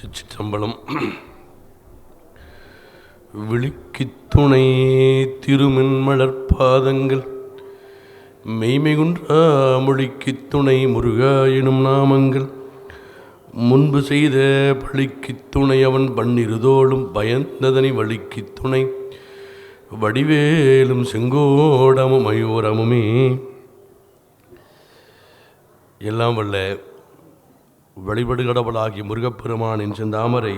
திருச்சிற்றம்பலம். விழிக்குத் துணை திருமென்மலர் பாதங்கள். மெய்மைகுன்றா மொழிக்குத் துணை முருகா எனும் நாமங்கள். முன்பு செய்த பழிக்குத் துணை அவன் பன்னிருதோளும் பயந்ததனை வழிக்குத் துணை. வடிவேலும் செங்கோடமும் மயூரமுமே. எல்லாம் வல்ல வழிபடுகடவுளாகிய முருகப்பெருமானின் செந்தாமரை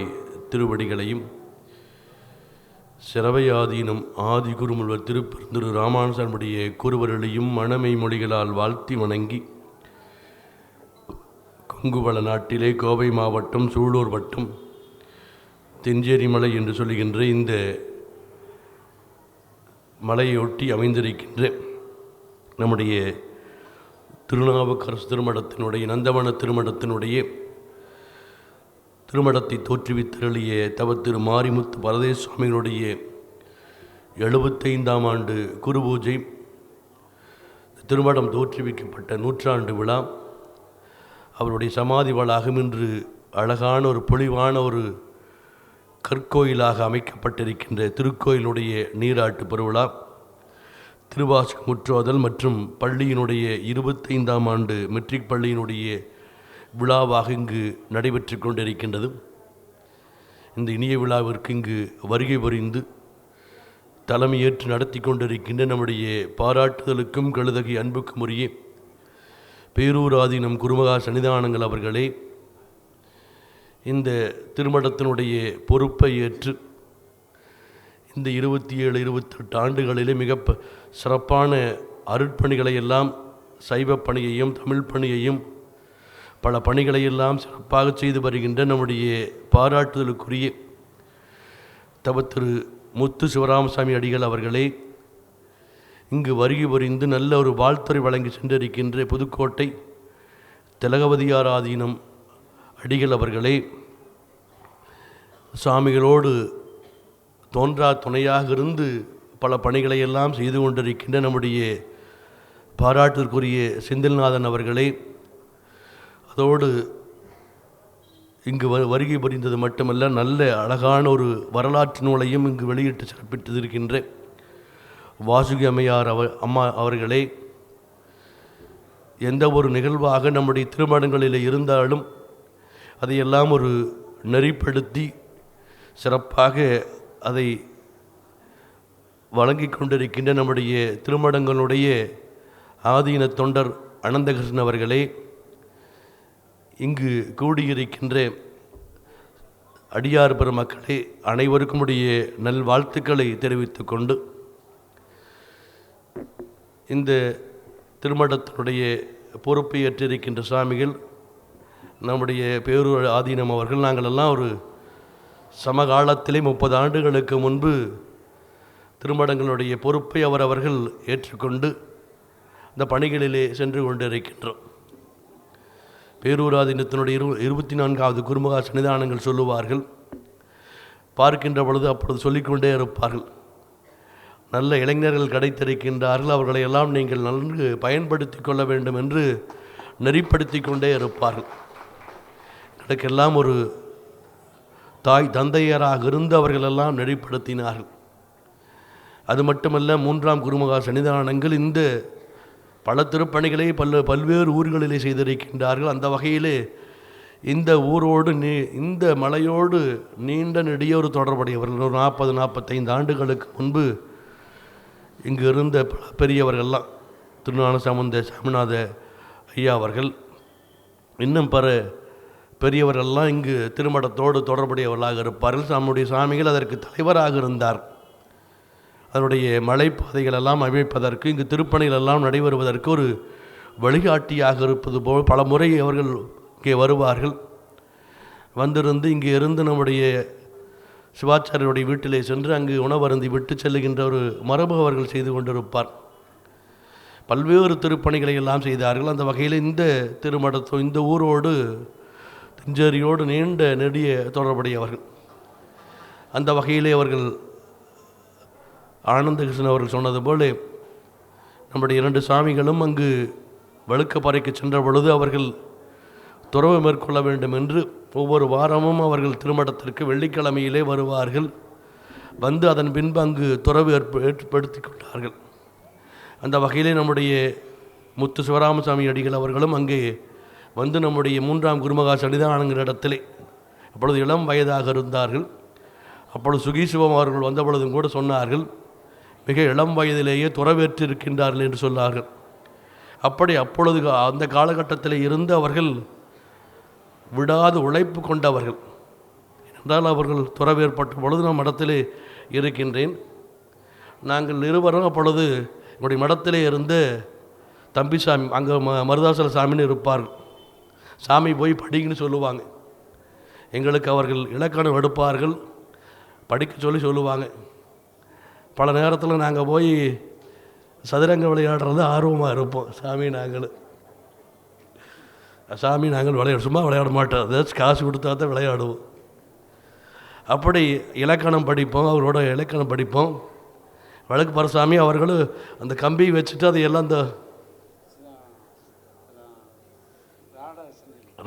திருவடிகளையும் சிறவையாதீனம் ஆதி குருமுல்வர் திருப்பெருந்திரு ராமானுசனுடைய குருவருளையும் மணமை மொழிகளால் வாழ்த்தி வணங்கி கொங்குவள நாட்டிலே கோவை மாவட்டம் சூலூர் வட்டம் தெஞ்சேரி மலை என்று சொல்லுகின்ற இந்த மலையொட்டி அமைந்திருக்கின்ற நம்முடைய திருநாவுக்கரசு திருமடத்தினுடைய நந்தவன திருமடத்தினுடைய திருமடத்தை தோற்றுவித்தருளிய தவ திரு மாரிமுத்து பரதேச சுவாமிகளுடைய எழுபத்தைந்தாம் ஆண்டு குரு பூஜை திருமடம் தோற்றுவிக்கப்பட்ட நூற்றாண்டு விழா. அவருடைய சமாதி வளாகம் இன்று அழகான ஒரு பொலிவான ஒரு கற்கோயிலாக அமைக்கப்பட்டிருக்கின்ற திருக்கோயிலுடைய நீராட்டு பெருவிழா. திருவாசக முற்றோதல் மற்றும் பள்ளியினுடைய இருபத்தைந்தாம் ஆண்டு மெட்ரிக் பள்ளியினுடைய விழாவாக இங்கு நடைபெற்று கொண்டிருக்கின்றது. இந்த இனிய விழாவிற்கு இங்கு வருகை புரிந்து தலைமையேற்று நடத்தி கொண்டிருக்கின்ற நம்முடைய பாராட்டுதலுக்கும் கழுதகை அன்புக்கும் உரிய பேரூராதீனம் குருமகா சன்னிதானங்கள் அவர்களே இந்த திருமணத்தினுடைய பொறுப்பை ஏற்று இந்த இருபத்தி ஏழு இருபத்தெட்டு ஆண்டுகளிலே மிக சிறப்பான அருட்பணிகளை எல்லாம் சைவ பணியையும் தமிழ் பணியையும் பல பணிகளை எல்லாம் சிறப்பாக செய்து வருகின்ற நம்முடைய பாராட்டுதலுக்குரிய தவ திரு முத்து சிவராமசாமி அடிகள் அவர்களே இங்கு வருகை புரிந்து நல்ல ஒரு வாழ்த்துறை வழங்கி சென்றிருக்கின்ற புதுக்கோட்டை திலகவதியாராதீனம் அடிகள் அவர்களே சுவாமிகளோடு தோன்றா துணையாக இருந்து பல பணிகளை எல்லாம் செய்து கொண்டிருக்கின்ற நம்முடைய பாராட்டிற்குரிய செந்தில்நாதன் அவர்களே அதோடு இங்கு வ வருகை புரிந்தது மட்டுமல்ல நல்ல அழகான ஒரு வரலாற்று நூலையும் இங்கு வெளியிட்டு சிறப்பித்திருக்கின்ற வாசுகி அம்மையார் அவ அம்மா அவர்களே எந்த ஒரு நிகழ்வாக நம்முடைய திருமணங்களில் இருந்தாலும் அதையெல்லாம் ஒரு நெறிப்படுத்தி சிறப்பாக அதை வழங்கி கொண்டிருக்கின்ற நம்முடைய திருமடங்களுடைய ஆதீன தொண்டர் அனந்தகிருஷ்ணன் அவர்களே இங்கு கூடியிருக்கின்ற அடியார் பெருமக்களே அனைவருக்கும் உடைய நல்வாழ்த்துக்களை தெரிவித்து கொண்டு இந்த திருமணத்தினுடைய பொறுப்பை ஏற்றிருக்கின்ற சுவாமிகள் நம்முடைய பேரூர் ஆதீனம் அவர்கள் நாங்கள் எல்லாம் ஒரு சமகாலத்திலே முப்பது ஆண்டுகளுக்கு முன்பு திருமடங்களுடைய பொறுப்பை அவர் அவர்கள் ஏற்றுக்கொண்டு இந்த பணிகளிலே சென்று கொண்டிருக்கின்றோம். பேரூராதீனத்தினுடைய இரு இருபத்தி நான்காவது குருமுகா சன்னிதானங்கள் சொல்லுவார்கள் பார்க்கின்ற பொழுது அப்பொழுது சொல்லிக்கொண்டே இருப்பார்கள் நல்ல இளைஞர்கள் கிடைத்திருக்கின்றார்கள் அவர்களை எல்லாம் நீங்கள் நன்கு பயன்படுத்தி கொள்ள வேண்டும் என்று நெறிப்படுத்தி கொண்டே இருப்பார்கள். எனக்கெல்லாம் ஒரு தாய் தந்தையராக இருந்து அவர்களெல்லாம் நெறிப்படுத்தினார்கள். அது மட்டுமல்ல மூன்றாம் குருமகா சன்னிதானங்கள் இந்த பல திருப்பணிகளை பல்ல பல்வேறு ஊர்களிலே செய்திருக்கின்றார்கள். அந்த வகையிலே இந்த ஊரோடு நீ இந்த மலையோடு நீண்ட நெடியோரு தொடர்புடையவர்கள். ஒரு நாற்பது நாற்பத்தைந்து ஆண்டுகளுக்கு முன்பு இங்கு இருந்த பல பெரியவர்கள்லாம் திருநான சம்பந்த சாமிநாத ஐயா அவர்கள் இன்னும் பிற பெரியவரெல்லாம் இங்கு திருமணத்தோடு தொடர்புடையவர்களாக இருப்பார்கள். நம்முடைய சாமிகள் அதற்கு தலைவராக இருந்தார். அதனுடைய மலைப்பாதைகள் எல்லாம் அமைப்பதற்கு இங்கு திருப்பணிகள் எல்லாம் நடைபெறுவதற்கு ஒரு வழிகாட்டியாக இருப்பது போல் பல முறை அவர்கள் இங்கே வருவார்கள். வந்திருந்து இங்கே இருந்து நம்முடைய சிவாச்சாரியருடைய வீட்டிலே சென்று அங்கு உணவருந்தி விட்டு செல்லுகின்ற ஒரு மரபு அவர்கள் செய்து கொண்டிருப்பார். பல்வேறு திருப்பணிகளை எல்லாம் செய்தார்கள். அந்த வகையில் இந்த திருமடத்தோ இந்த ஊரோடு திஞ்சேரியோடு நீண்ட நெடிய தொடர்புடையவர்கள். அந்த வகையிலே அவர்கள் ஆனந்தகிருஷ்ணன் அவர்கள் சொன்னது போல நம்முடைய இரண்டு சாமிகளும் அங்கு வழுக்கப்பாறைக்கு சென்ற பொழுது அவர்கள் துறவு மேற்கொள்ள வேண்டும் என்று ஒவ்வொரு வாரமும் அவர்கள் திருமணத்திற்கு வெள்ளிக்கிழமையிலே வருவார்கள். வந்து அதன் பின்பு அங்கு துறவு ஏற்ப ஏற்படுத்தி கொண்டார்கள். அந்த வகையிலே நம்முடைய முத்து சிவராமசாமி அடிகள் அவர்களும் அங்கே வந்து நம்முடைய மூன்றாம் குருமகா சன்னிதானங்கிற இடத்திலே. அப்பொழுது இளம் வயதாக இருந்தார்கள். அப்பொழுது சுகீசிவம் அவர்கள் வந்த பொழுதும் கூட சொன்னார்கள் மிக இளம் வயதிலேயே துறவேற்று இருக்கின்றார்கள் என்று சொன்னார்கள். அப்படி அப்பொழுது கா- அந்த காலகட்டத்தில் இருந்து அவர்கள் விடாது உழைப்பு கொண்டவர்கள். என்றால் அவர்கள் துறவேற்பட்ட பொழுது நான் மடத்திலே இருக்கின்றேன். நாங்கள் இருவரும் அப்பொழுது என்னுடைய மடத்திலே இருந்து தம்பிசாமி அங்கே ம மருதாசல சாமின்னு இருப்பார்கள். சாமி போய் படிங்கன்னு சொல்லுவாங்க. எங்களுக்கு அவர்கள் இலக்கணம் எடுப்பார்கள் படிக்க சொல்லி சொல்லுவாங்க. பல நேரத்தில் நாங்கள் போய் சதுரங்க விளையாடுறது ஆர்வமாக இருப்போம். சாமி நாங்கள். சாமி நாங்கள் விளையாடு சும்மா விளையாட மாட்டோம். ஏதாச்சும் காசு கொடுத்தா தான் விளையாடுவோம். அப்படி இலக்கணம் படிப்போம் அவரோட இலக்கணம் படிப்போம். வழக்கு பரசாமி அவர்களும் அந்த கம்பி வச்சுட்டு அது எல்லாம் அந்த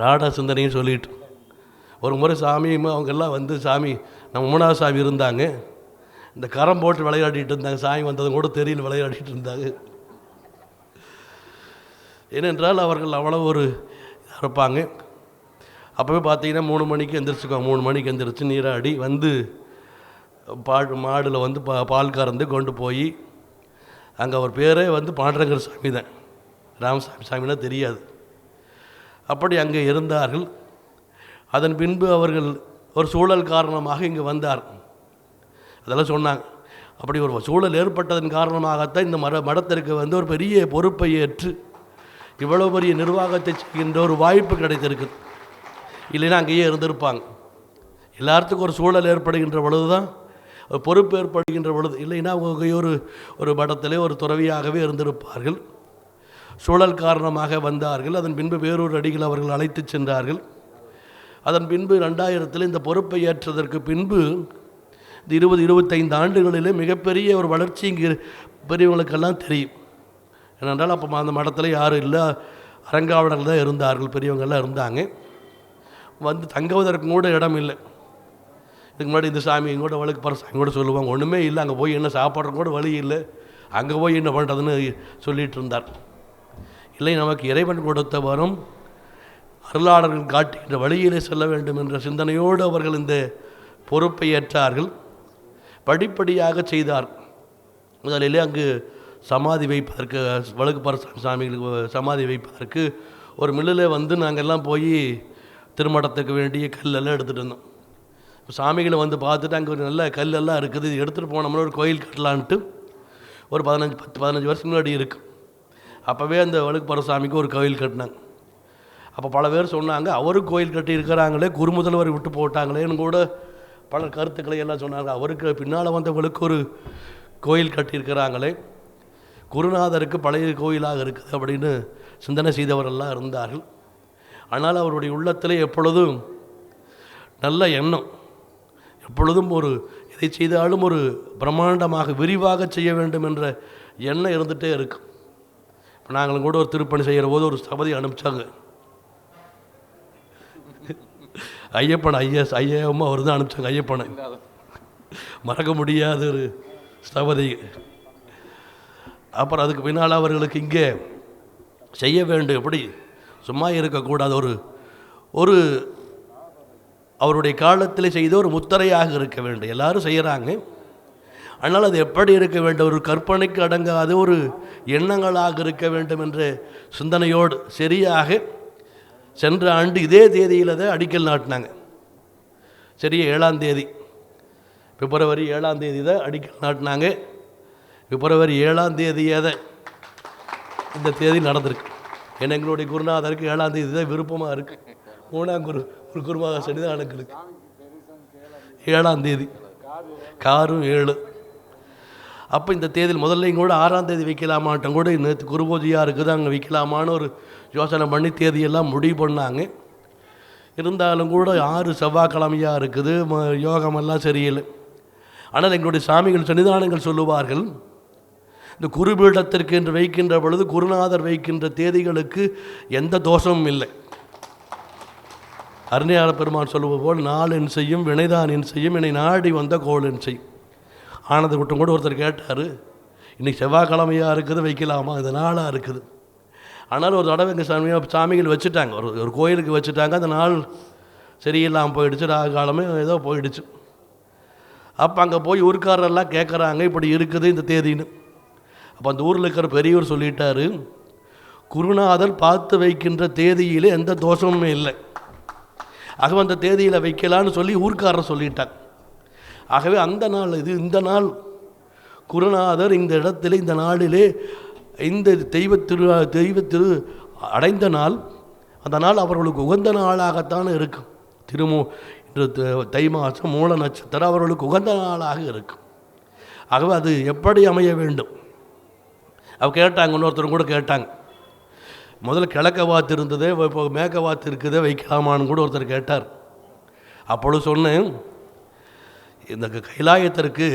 ராடா சிந்தனையும் சொல்லிட்டு. ஒரு முறை சாமியும் அவங்கெல்லாம் வந்து சாமி நம்ம மூணாவது சாமி இருந்தாங்க. இந்த கரம் போட்டு விளையாடிட்டு இருந்தாங்க. சாமி வந்ததும் கூட தெரியல விளையாடிட்டு இருந்தாங்க. ஏனென்றால் அவர்கள் அவ்வளோ ஒரு இருப்பாங்க அப்போவே பார்த்தீங்கன்னா மூணு மணிக்கு எந்திரிச்சுக்குவாங்க மூணு மணிக்கு எந்திரிச்சு நீராடி வந்து பால் மாடில் வந்து பா பால் கறந்து கொண்டு போய் அங்கே அவர் பேரே வந்து பாண்டரங்கர் சாமி தான் ராமசாமி சாமினா தெரியாது. அப்படி அங்கே இருந்தார்கள். அதன் பின்பு அவர்கள் ஒரு சூழல் காரணமாக இங்கே வந்தார். அதெல்லாம் சொன்னாங்க. அப்படி ஒரு சூழல் ஏற்பட்டதன் காரணமாகத்தான் இந்த மர மடத்திற்கு வந்து ஒரு பெரிய பொறுப்பை ஏற்று இவ்வளோ பெரிய நிர்வாகத்தை செய்கின்ற ஒரு வாய்ப்பு கிடைத்திருக்கு. இல்லைன்னா அங்கேயே இருந்திருப்பாங்க. எல்லாத்துக்கும் ஒரு சூழல் ஏற்படுகின்ற பொழுது தான் ஒரு பொறுப்பு ஏற்படுகின்ற பொழுது இல்லைன்னா அவங்க ஒரு ஒரு மடத்திலே ஒரு துறவியாகவே இருந்திருப்பார்கள். சூழல் காரணமாக வந்தார்கள். அதன் பின்பு வேறொரு அடிகள் அவர்கள் அழைத்து சென்றார்கள். அதன் பின்பு ரெண்டாயிரத்தில் இந்த பொறுப்பை ஏற்றதற்கு பின்பு இந்த இருபது இருபத்தைந்து ஆண்டுகளிலே மிகப்பெரிய ஒரு வளர்ச்சி இங்கே பெரியவங்களுக்கெல்லாம் தெரியும். ஏனென்றால் அப்போ அந்த மடத்தில் யாரும் இல்லை. அரங்காவலர்கள் தான் இருந்தார்கள். பெரியவங்கள்லாம் இருந்தாங்க. வந்து தங்குவதற்கு கூட இடம் இல்லை. இதுக்கு முன்னாடி இந்த சாமி கூட வழக்கு பர சாமி கூட சொல்லுவாங்க. ஒன்றுமே இல்லை. அங்கே போய் என்ன சாப்பிட்றதுக்கு கூட வழி இல்லை. அங்கே போய் என்ன பண்ணுறதுன்னு சொல்லிகிட்டு இருந்தார். இல்லை நமக்கு இறைவன் கொடுத்த வரும் அருளாளர்கள் காட்டுகின்ற வழியிலே செல்ல வேண்டும் என்ற சிந்தனையோடு அவர்கள் இந்த பொறுப்பை ஏற்றார்கள். படிப்படியாக செய்தார். முதலிலே அங்கு சமாதி வைப்பதற்கு வழக்கு பரசாமி சாமிகளுக்கு சமாதி வைப்பதற்கு ஒரு மில்லில் வந்து நாங்கள் எல்லாம் போய் திருமணத்துக்கு வேண்டிய கல்லெல்லாம் எடுத்துகிட்டு இருந்தோம் சாமிகளை வந்து பார்த்துட்டு அங்கே ஒரு நல்ல கல்லெல்லாம் இருக்குது. இது எடுத்துகிட்டு போனோம்னா ஒரு கோயில் கட்டலான்ட்டு ஒரு பதினஞ்சு பத்து பதினஞ்சு வருஷம் முன்னாடி இருக்குது அப்போவே அந்த வழுக்கு பரசாமிக்கு ஒரு கோயில் கட்டினாங்க அப்போ பல பேர் சொன்னாங்க அவரும் கோயில் கட்டி இருக்கிறாங்களே குருமுதல்வர் விட்டு போட்டாங்களேன்னு கூட பல கருத்துக்களை எல்லாம் சொன்னாங்க. அவருக்கு பின்னால் வந்தவங்களுக்கு ஒரு கோயில் கட்டியிருக்கிறாங்களே குருநாதருக்கு பழைய கோயிலாக இருக்குது அப்படின்னு சிந்தனை செய்தவரெல்லாம் இருந்தார்கள். ஆனால் அவருடைய உள்ளத்தில் எப்பொழுதும் நல்ல எண்ணம் எப்பொழுதும் ஒரு எதை செய்தாலும் ஒரு பிரம்மாண்டமாக விரிவாக செய்ய வேண்டும் என்ற எண்ணம் இருந்துகிட்டே இருக்கும். நாங்களும் கூட ஒரு திருப்பணி செய்கிற போது ஒரு சபதி அனுப்பிச்சாங்க. ஐயப்பன் ஐஎஸ் ஐயாவும் அவர் தான் அனுப்பிச்சாங்க ஐயப்பனை. மறக்க முடியாத ஒரு ஸ்தபதி அப்புறம் அதுக்கு பின்னால் அவர்களுக்கு இங்கே செய்ய வேண்டும். எப்படி? சும்மா இருக்கக்கூடாது. ஒரு ஒரு அவருடைய காலத்தில் செய்த ஒரு முத்திரையாக இருக்க வேண்டும். எல்லாரும் செய்கிறாங்க ஆனால் அது எப்படி இருக்க வேண்டும்? ஒரு கற்பனைக்கு அடங்காத ஒரு எண்ணங்களாக இருக்க வேண்டும் என்ற சிந்தனையோடு சரியாக சென்ற ஆண்டு இதே தேதியில் தான் அடிக்கல் நாட்டினாங்க. சரி ஏழாம் தேதி. பிப்ரவரி ஏழாம் தேதி தான் அடிக்கல் நாட்டினாங்க. பிப்ரவரி ஏழாம் தேதியே தான் இந்த தேதி நடந்திருக்கு. ஏன்னா எங்களுடைய குருநாதருக்கு ஏழாம் தேதி தான் விருப்பமாக இருக்குது மூணாம் குரு ஒரு குருமாக சன்னிதானங்களுக்கு. ஏழாம் தேதி. காரும் ஏழு. அப்போ இந்த தேதியில் முதல்லையும் கூட ஆறாம் தேதி வைக்கலாமாட்டம் கூட நேற்று குருபூஜையாக இருக்குது. அங்கே வைக்கலாமான்னு ஒரு யோசனை பண்ணி தேதியெல்லாம் முடிவு பண்ணாங்க. இருந்தாலும் கூட ஆறு செவ்வாய்க்கிழமையாக இருக்குது. ம- யோகமெல்லாம் சரியில்லை. ஆனால் எங்களுடைய சாமிகள் சன்னிதானங்கள் சொல்லுவார்கள் இந்த குருபீடத்திற்கு என்று வைக்கின்ற பொழுது குருநாதர் வைக்கின்ற தேதிகளுக்கு எந்த தோஷமும் இல்லை. அருணையாள பெருமான் சொல்லுவது போல் என் செய்யும் வினைதான் என் செய்யும் என்னை நாடி வந்த கோளென் செய்யும். ஆனந்த குட்டம் கூட ஒருத்தர் கேட்டார் இன்றைக்கி செவ்வாய்க்கிழமையாக இருக்குது வைக்கலாமா? இது நாளாக இருக்குது. ஆனால் ஒரு தடவை எங்கள் சாமி சாமிகள் வச்சுட்டாங்க. ஒரு ஒரு கோயிலுக்கு வச்சுட்டாங்க. அந்த நாள் சரியில்லாமல் போயிடுச்சு. ராக காலமே ஏதோ போயிடுச்சு. அப்போ அங்கே போய் ஊருக்காரெல்லாம் கேட்குறாங்க இப்படி இருக்குது இந்த தேதின்னு. அப்போ அந்த ஊரில் இருக்கிற பெரியவர் சொல்லிட்டார் குருநாதர் பார்த்து வைக்கின்ற தேதியிலே எந்த தோஷமுமே இல்லை. ஆக அந்த தேதியில் வைக்கலான்னு சொல்லி ஊர்க்காரர் சொல்லிட்டாங்க ஆகவே அந்த நாள் இது இந்த நாள். குருநாதர் இந்த இடத்துல இந்த நாளிலே இந்த தெய்வ திரு தெய்வ திரு அடைந்த நாள். அந்த நாள் அவர்களுக்கு உகந்த நாளாகத்தான் இருக்கும். திருமூ இன்று தை மாதம் மூல நட்சத்திரம் அவர்களுக்கு உகந்த நாளாக இருக்கும். ஆகவே அது எப்படி அமைய வேண்டும்? அவ கேட்டாங்க இன்னொருத்தரும் கூட கேட்டாங்க. முதல்ல கிழக்க வாத்து இருந்ததே இப்போ மேக்க வாத்து இருக்குதே வைக்கலாமான்னு கூட ஒருத்தர் கேட்டார். அப்பொழுது சொன்னேன் இந்த கைலாயத்திற்கு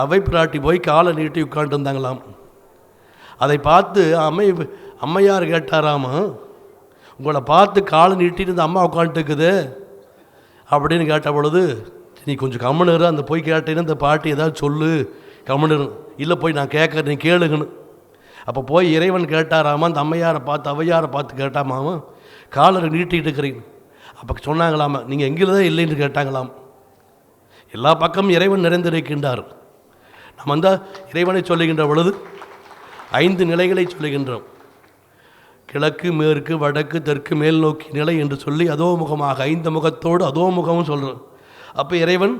அவை பிராட்டி போய் காலை நீட்டி உட்காந்துருந்தாங்களாம் அதை பார்த்து அம்மை அம்மையார் கேட்டாராமா உங்களை பார்த்து காலை நீட்டிட்டு இந்த அம்மா உட்காந்துட்டுக்குது அப்படின்னு கேட்ட பொழுது நீ கொஞ்சம் கம்முனு இரு, அந்த போய் கேட்டேன்னு இந்த பாட்டி ஏதாவது சொல்லு கம்முனு இல்லை போய் நான் கேட்குறேன் நீ கேளுங்கன்னு. அப்போ போய் இறைவன் கேட்டாராமா அந்த அம்மையாரை பார்த்து அவையாரை பார்த்து கேட்டாமாவும் காலரை நீட்டிகிட்டு இருக்கிறீங்க. அப்போ சொன்னாங்களாமா நீங்கள் எங்கிருந்தே இல்லைன்னு கேட்டாங்களாம். எல்லா பக்கமும் இறைவன் நிறைந்திருக்கின்றார். நம்ம அந்த இறைவனை சொல்லுகின்ற பொழுது ஐந்து நிலைகளை சொல்லுகின்றோம். கிழக்கு மேற்கு வடக்கு தெற்கு மேல் நோக்கி நிலை என்று சொல்லி அதோ முகமாக ஐந்து முகத்தோடு அதோ முகமும் சொல்கிறோம் அப்போ இறைவன்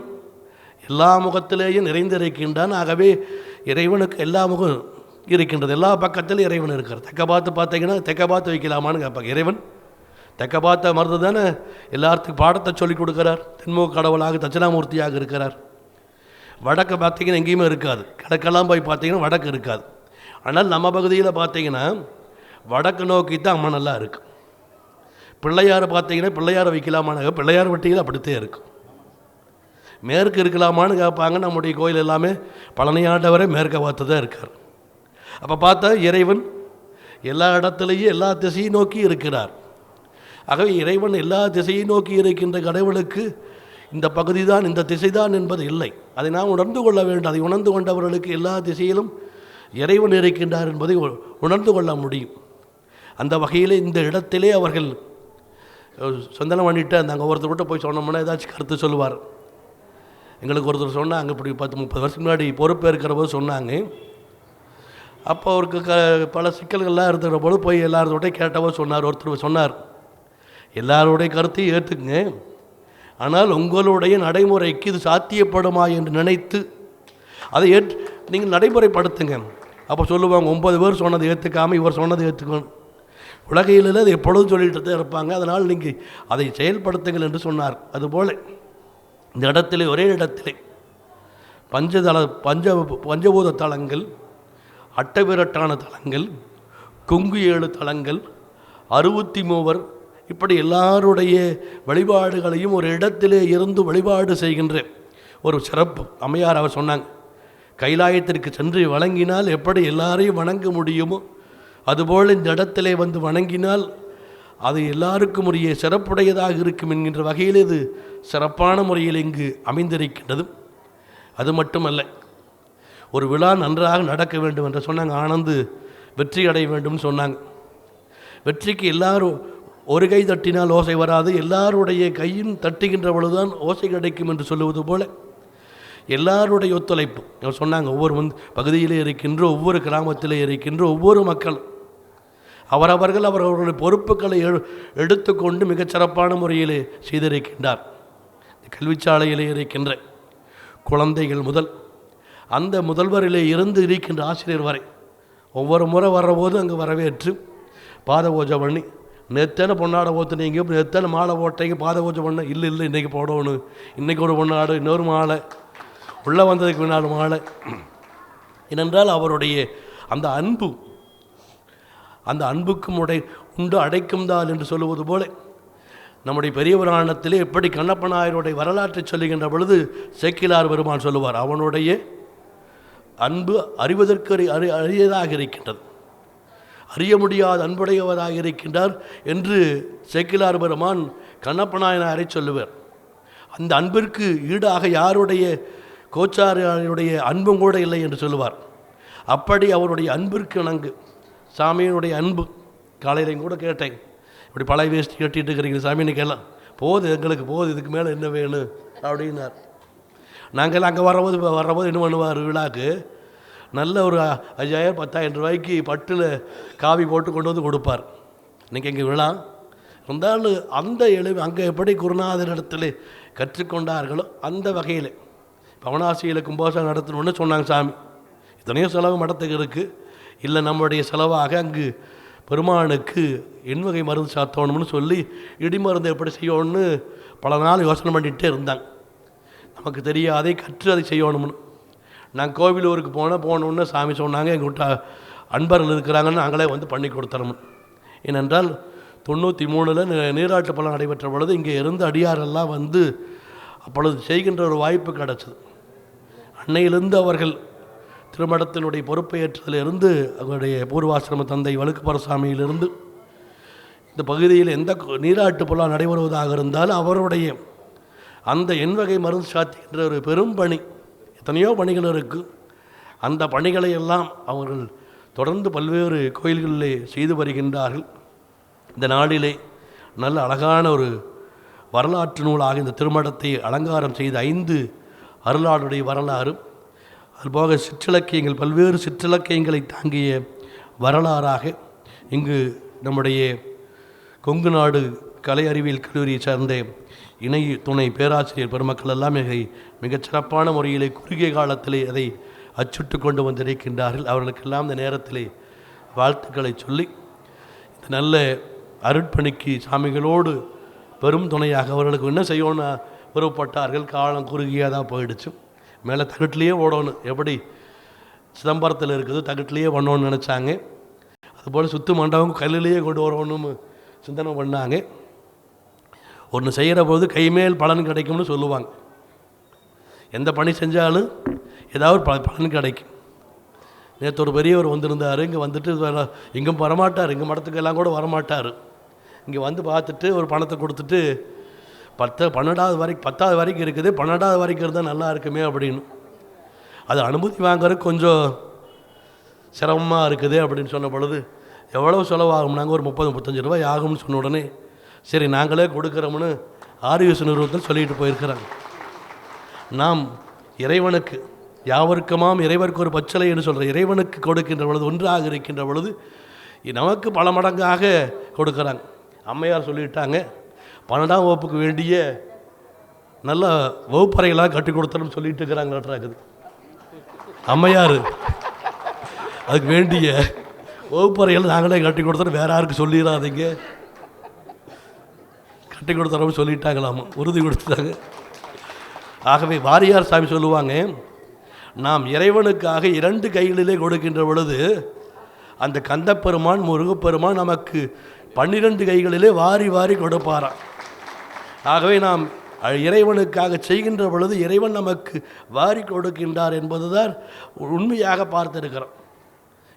எல்லா முகத்திலேயும் நிறைந்திருக்கின்றான். ஆகவே இறைவனுக்கு எல்லா முகம் இருக்கின்றது. எல்லா பக்கத்திலும் இறைவன் இருக்கிறார். தெக்க பார்த்து பார்த்தீங்கன்னா தெக்க பார்த்து வைக்கலாமான்னு கேட்பாங்க. இறைவன் தெக்க பார்த்த மருந்து தானே? எல்லாத்துக்கும் பாடத்தை சொல்லிக் கொடுக்குறார். தென்முக கடவுளாக தட்சிணாமூர்த்தியாக இருக்கிறார். வடக்கு பார்த்தீங்கன்னா எங்கேயுமே இருக்காது. கிழக்கெல்லாம் போய் பார்த்தீங்கன்னா வடக்கு இருக்காது. ஆனால் நம்ம பகுதியில் பார்த்தீங்கன்னா வடக்கு நோக்கி தான் அம்மா நல்லா இருக்கு. பிள்ளையார் பார்த்தீங்கன்னா பிள்ளையார் வைக்கலாமான்னு பிள்ளையார் வட்டியில் அப்படித்தான் இருக்கும் மேற்கு இருக்கலாமான்னு கேட்பாங்க. நம்முடைய கோயில் எல்லாமே பழனியாண்டவரே மேற்க பார்த்து தான் இருக்கார். அப்போ பார்த்தா இறைவன் எல்லா இடத்துலையும் எல்லா திசையும் நோக்கி இருக்கிறார். ஆகவே இறைவன் எல்லா திசையை நோக்கி இருக்கின்ற கடவுளுக்கு இந்த பகுதி தான் இந்த திசை தான் என்பது இல்லை. அதை நாம் உணர்ந்து கொள்ள வேண்டும். அதை உணர்ந்து கொண்டவர்களுக்கு எல்லா திசையிலும் இறைவன் இருக்கின்றார் என்பதை உணர்ந்து கொள்ள முடியும். அந்த வகையில் இந்த இடத்திலே அவர்கள் சந்தனம் சொந்தனம் பண்ணிட்டு அந்த அங்கே ஒருத்தர்கிட்ட போய் சொன்னோம்னா ஏதாச்சும் கருத்து சொல்லுவார். எங்களுக்கு ஒருத்தர் சொன்னாங்க இப்படி பத்து முப்பது வருஷத்துக்கு முன்னாடி பொறுப்பேற்கிற போது சொன்னாங்க. அப்போ அவருக்கு க பல சிக்கல்கள்லாம் இருக்கிற போது போய் எல்லாரோட கேட்டவோ சொன்னார் ஒருத்தர் சொன்னார். எல்லாருடைய கருத்தையும் ஏற்றுக்குங்க. ஆனால் உங்களுடைய நடைமுறைக்கு இது சாத்தியப்படுமா என்று நினைத்து அதை ஏற்று நீங்கள் நடைமுறைப்படுத்துங்க. அப்போ சொல்லுவாங்க ஒம்பது பேர் சொன்னதை ஏற்றுக்காமல் இவர் சொன்னதை ஏற்றுக்கணும் உலகையில் அது எப்பொழுதும் சொல்லிட்டு தான் இருப்பாங்க. அதனால் நீங்கள் அதை செயல்படுத்துங்கள் என்று சொன்னார். அதுபோல் இந்த இடத்துல ஒரே இடத்திலே பஞ்சதள பஞ்ச பஞ்சபூத தலங்கள் அட்டவிரட்டான தலங்கள் கொங்கு ஏழு தலங்கள் அறுபத்தி மூவர் இப்படி எல்லாருடைய வழிபாடுகளையும் ஒரு இடத்திலே இருந்து வழிபாடு செய்கின்ற ஒரு சிறப்பு அம்மையார் அவர் சொன்னாங்க கைலாயத்திற்கு சென்று வணங்கினால் எப்படி எல்லாரையும் வணங்க முடியுமோ அதுபோல் இந்த இடத்திலே வந்து வணங்கினால் அது எல்லாருக்கும் உரிய சிறப்புடையதாக இருக்கும் என்கின்ற வகையில் இது சிறப்பான முறையில் இங்கு அமைந்திருக்கின்றது. அது மட்டுமல்ல ஒரு விழா நன்றாக நடக்க வேண்டும் என்று சொன்னாங்க ஆனந்து வெற்றி அடைய வேண்டும்னு சொன்னாங்க. வெற்றிக்கு எல்லாரும் ஒரு கை தட்டினால் ஓசை வராது. எல்லாருடைய கையும் தட்டுகின்ற பொழுதுதான் ஓசை கிடைக்கும் என்று சொல்லுவது போல. எல்லாருடைய ஒத்துழைப்பு. அவர் சொன்னாங்க ஒவ்வொரு வந்து பகுதியிலே இருக்கின்ற ஒவ்வொரு கிராமத்திலே இருக்கின்ற ஒவ்வொரு மக்களும் அவரவர்கள் அவர்களுடைய பொறுப்புகளை எடுத்துக்கொண்டு மிகச் சிறப்பான முறையிலே செய்திருக்கின்றார். கல்விச்சாலையிலே இருக்கின்ற குழந்தைகள் முதல் அந்த முதல்வரிலே இருந்து இருக்கின்ற ஆசிரியர் வரை ஒவ்வொரு முறை வரபோது அங்கே வரவேற்று பாத பூஜை பண்ணி நேத்தான பொண்ணாட ஓத்துனீங்க நேத்தான மாலை ஓட்டைங்க பாதை பூஜை பண்ண இல்லை இல்லை இன்றைக்கி போடணும். இன்றைக்கி ஒரு பொண்ணாடு இன்னொரு மாலை. உள்ளே வந்ததுக்கு முன்னாடி மாலை. ஏனென்றால் அவருடைய அந்த அன்பு அந்த அன்புக்கும் உடை உண்டு அடைக்கும் தான் என்று சொல்லுவது போல நம்முடைய பெரிய புராணத்திலே எப்படி கண்ணப்ப நாயருடைய வரலாற்றை சொல்லுகின்ற பொழுது சேக்கிலார் பெருமான் சொல்லுவார் அவனுடைய அன்பு அறிவதற்கு அறி அறி இருக்கின்றது. அறிய முடியாத அன்புடையவராக இருக்கின்றார் என்று சேக்கிலார் பெருமான் கண்ணப்பநாயனாரை சொல்லுவர் சொல்லுவார். அந்த அன்பிற்கு ஈடாக யாருடைய கோச்சாரியுடைய அன்பும் கூட இல்லை என்று சொல்லுவார். அப்படி அவருடைய அன்பிற்கு இணங்கு. சாமியினுடைய அன்பு. காலையிலையும் கூட கேட்டேன். இப்படி பழைய வேஷ்டி கட்டிட்டு இருக்கிறீங்க சாமின்னு கேட்கலாம். போது எங்களுக்கு போது இதுக்கு மேலே என்ன வேணும்? அப்படின்னார். நாங்கள் அங்கே வரபோது வரபோது என்ன பண்ணுவார் விழாக்கு? நல்ல ஒரு ஐயாயிரம் பத்தாயிரம் ரூபாய்க்கு பட்டில் காவி போட்டு கொண்டு வந்து கொடுப்பார். இன்றைக்கி எங்கள் விழா. இருந்தாலும் அந்த எளிமை அங்கே எப்படி குருநாதர் இடத்துல கற்றுக்கொண்டார்களோ அந்த வகையில். பவனாசியில் கும்பாசம் நடத்தணும்னு சொன்னாங்க சாமி. இத்தனையோ செலவு மடத்துக்கு இருக்குது இல்லை நம்முடைய செலவாக அங்கு பெருமானுக்கு எண்வகை மருந்து சாத்தணும்னு சொல்லி இடி மருந்து எப்படி செய்யணும்னு பல நாள் யோசனை பண்ணிகிட்டே இருந்தாங்க. நமக்கு தெரியாதே கற்று அதை செய்யணும்னு. நான் கோவிலூருக்கு போனால் போகணுன்னு சாமி சொன்னாங்க எங்கள் அன்பர்கள் இருக்கிறாங்கன்னு நாங்களே வந்து பண்ணி கொடுத்துறோம். ஏனென்றால் தொண்ணூற்றி மூணில் நீராட்டு பலம் நடைபெற்ற பொழுது இங்கே இருந்து அடியாரெல்லாம் வந்து அப்பொழுது செய்கின்ற ஒரு வாய்ப்பு கிடச்சிது. அன்னையிலிருந்து அவர்கள் திருமணத்தினுடைய பொறுப்பை ஏற்றதிலிருந்து அவருடைய பூர்வாசிரம தந்தை வழுக்குப்பரசாமியிலிருந்து இந்த பகுதியில் எந்த நீராட்டு புலா நடைபெறுவதாக இருந்தாலும் அவருடைய அந்த எண்வகை மருந்து சாத்தி என்ற ஒரு பெரும் பணி எத்தனையோ பணிகள் இருக்குது அந்த பணிகளை எல்லாம் அவர்கள் தொடர்ந்து பல்வேறு கோயில்களிலே செய்து வருகின்றார்கள். இந்த நாளிலே நல்ல அழகான ஒரு வரலாற்று நூலாக இந்த திருமணத்தை அலங்காரம் செய்த ஐந்து அருளாளுடைய வரலாறு. அதுபோக சிற்றிலக்கியங்கள் பல்வேறு சிற்றிலக்கியங்களை தாங்கிய வரலாறாக இங்கு நம்முடைய கொங்கு நாடு கலை அறிவியல் கல்லூரியை சார்ந்த இணை துணை பேராசிரியர் பெருமக்கள் எல்லாம் மிக மிகச் சிறப்பான முறையிலே குறுகிய காலத்திலே அதை அச்சுட்டு கொண்டு வந்திருக்கின்றார்கள். அவர்களுக்கெல்லாம் இந்த நேரத்திலே வாழ்த்துக்களை சொல்லி இந்த நல்ல அருட்பணிக்கு சாமிகளோடு பெரும் துணையாக அவர்களுக்கு என்ன செய்யணும்னு விருப்பப்பட்டார்கள். காலம் குறுகியாக தான் போயிடுச்சு. மேலே தகட்டிலேயே ஓடணும். எப்படி? சிதம்பரத்தில் இருக்குது. தகட்டிலேயே பண்ணோன்னு நினச்சாங்க. அதுபோல் சுத்து மண்டபம் கல்லிலேயே கொண்டு வரணும்னு சிந்தனை பண்ணாங்க. ஒன்று செய்கிற போது கைமேல் பலன் கிடைக்கும்னு சொல்லுவாங்க. எந்த பணி செஞ்சாலும் ஏதாவது ஒரு ப- பலன் கிடைக்கும். நேற்று ஒரு பெரியவர் வந்திருந்தார் இங்கே வந்துட்டு வேற- எங்கும் வரமாட்டார் எங்கள் மடத்துக்கெல்லாம் கூட வரமாட்டார். இங்கே வந்து பார்த்துட்டு ஒரு பணத்தை கொடுத்துட்டு பத்து பன்னெண்டாவது வரைக்கும் பத்தாவது வரைக்கும் இருக்குது பன்னெண்டாவது வரைக்கும் இருந்தால் நல்லா இருக்குமே அப்படின்னு. அது அனுமதி வாங்குறதுக்கு கொஞ்சம் சிரமமாக இருக்குது அப்படின்னு சொன்ன பொழுது எவ்வளோ செலவாகும்னாங்க? ஒரு முப்பது முப்பத்தஞ்சு ரூபாய் ஆகும்னு சொன்ன உடனே சரி நாங்களே கொடுக்குறோம்னு ஆர்யூஎஸ் நிறுவனத்தில் சொல்லிட்டு போயிருக்கிறாங்க. நாம் இறைவனுக்கு யாவருக்குமாம் இறைவருக்கு ஒரு பச்சலை என்று சொல்கிற இறைவனுக்கு கொடுக்கின்ற பொழுது ஒன்றாக இருக்கின்ற பொழுது நமக்கு பல மடங்காக கொடுக்குறாங்க. அம்மையார் சொல்லிட்டாங்க பன்னெண்டாம் வகுப்புக்கு வேண்டிய நல்ல வகுப்பறைகளாக கட்டி கொடுத்தோம்னு சொல்லிட்டு இருக்கிறாங்களாட்ராக்குது அம்மையார் அதுக்கு வேண்டிய வகுப்பறைகள் நாங்களே கட்டி கொடுத்தோம் வேற யாருக்கு சொல்லிடாதீங்க கட்டி கொடுத்துறோம்னு சொல்லிட்டாங்களாமா? உறுதி கொடுத்துட்டாங்க. ஆகவே வாரியார் சாமி சொல்லுவாங்க நாம் இறைவனுக்காக இரண்டு கைகளிலே கொடுக்கின்ற பொழுது அந்த கந்தப்பெருமான் முருகப்பெருமான் நமக்கு பன்னிரண்டு கைகளிலே வாரி வாரி கொடுப்பாராம். ஆகவே நாம் இறைவனுக்காக செய்கின்ற பொழுது இறைவன் நமக்கு வாரி கொடுக்கின்றார் என்பதுதான் உண்மையாக பார்த்திருக்கிறோம்.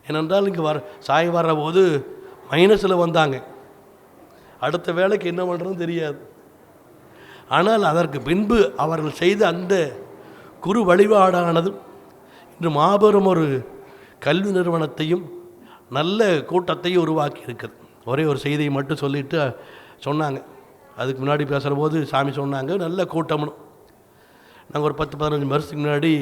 ஏனென்றால் இங்கே வர சாய் வர்ற போது மைனஸில் வந்தாங்க. அடுத்த வேலைக்கு என்ன பண்ணுறதுன்னு தெரியாது. ஆனால் அதற்கு பின்பு அவர்கள் செய்த அந்த குரு வழிபாடானது இன்று மாபெரும் ஒரு கல்வி நிறுவனத்தையும் நல்ல கூட்டத்தையும் உருவாக்கி இருக்குது ஒரே ஒரு செய்தியை மட்டும் சொல்லிட்டு சொன்னாங்க. அதுக்கு முன்னாடி பேசுகிற போது சாமி சொன்னாங்க நல்ல கூட்டம்னு. நாங்கள் ஒரு பத்து பதினஞ்சு வருஷத்துக்கு முன்னாடி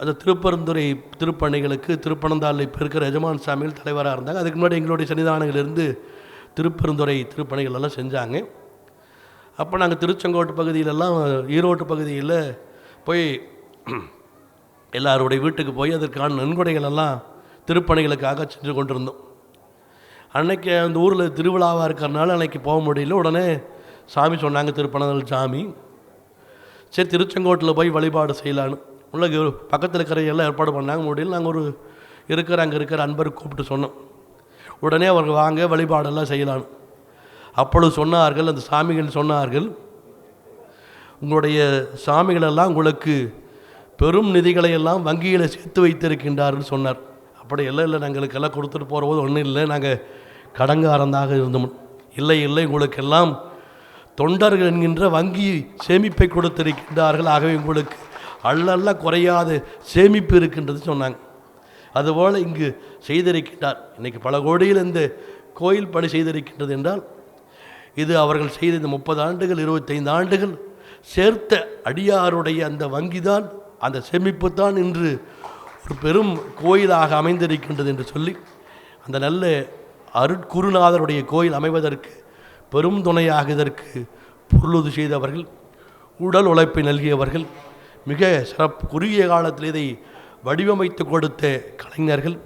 அந்த திருப்பரந்துரை திருப்பணிகளுக்கு திருப்பனந்தாளில் இப்போ இருக்கிற எஜமான் சாமிகள் தலைவராக இருந்தாங்க. அதுக்கு முன்னாடி எங்களுடைய சன்னிதானங்களிலிருந்து திருப்பெருந்துறை திருப்பணிகள் எல்லாம் செஞ்சாங்க. அப்போ நாங்கள் திருச்செங்கோட்டு பகுதியிலெல்லாம் ஈரோட்டு பகுதியில் போய் எல்லாருடைய வீட்டுக்கு போய் அதற்கான நன்கொடைகள் எல்லாம் திருப்பணிகளுக்காக சென்று கொண்டிருந்தோம். அன்னைக்கு அந்த ஊரில் திருவிழாவாக இருக்கிறனால அன்னைக்கு போக முடியல. உடனே சாமி சொன்னாங்க திருப்பனந்தல் சாமி. சரி திருச்செங்கோட்டில் போய் வழிபாடு செய்யலான்னு. உள்ள பக்கத்தில் இருக்கிற எல்லாம் ஏற்பாடு பண்ணாங்க. முடியல நாங்கள் ஒரு இருக்கிற அங்கே இருக்கிற அன்பர் கூப்பிட்டு சொன்னோம். உடனே அவர்கள் வாங்க வழிபாடெல்லாம் செய்யலாம் அப்பொழுது சொன்னார்கள் அந்த சாமிகள் சொன்னார்கள் உங்களுடைய சாமிகளெல்லாம் உங்களுக்கு பெரும் நிதிகளை எல்லாம் வங்கியில் சேர்த்து வைத்திருக்கின்றார்னு சொன்னார். அப்படி எல்லாம் இல்லை நாங்களுக்கெல்லாம் கொடுத்துட்டு போகிற போது ஒன்றும் இல்லை நாங்கள் கடங்காரந்தாக இருந்தோம். இல்லை இல்லை உங்களுக்கெல்லாம் தொண்டர்கள் என்கின்ற வங்கி சேமிப்பை கொடுத்திருக்கின்றார்கள். ஆகவே உங்களுக்கு அல்லல்ல குறையாத சேமிப்பு இருக்கின்றது சொன்னாங்க. அதுபோல் இங்கு செய்திருக்கின்றார். இன்றைக்கி பல கோடியில் இந்த கோயில் பணி செய்திருக்கின்றது என்றால் இது அவர்கள் செய்த இந்த முப்பது ஆண்டுகள் இருபத்தைந்து ஆண்டுகள் சேர்த்த அடியாருடைய அந்த வங்கி தான் அந்த சேமிப்பு தான் இன்று ஒரு பெரும் கோயிலாக அமைந்திருக்கின்றது என்று சொல்லி அந்த நல்ல அருட்குருநாதருடைய கோயில் அமைவதற்கு பெரும் துணையாக இதற்கு பொருளுது செய்தவர்கள் உடல் உழைப்பை நல்கியவர்கள் மிக சிறப்பு குறுகிய காலத்தில் இதை வடிவமைத்து கொடுத்த கலைஞர்கள்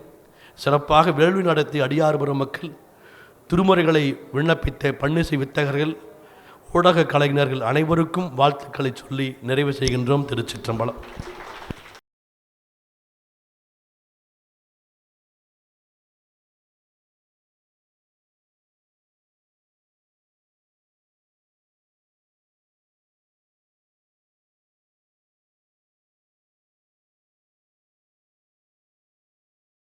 சிறப்பாக வேள்வி நடத்தி அடியார்புற மக்கள் திருமுறைகளை விண்ணப்பித்த பன்னிசை வித்தகர்கள் ஊடக கலைஞர்கள் அனைவருக்கும் வாழ்த்துக்களை சொல்லி நிறைவு செய்கின்றோம் திருச்சிற்றம்பலம்.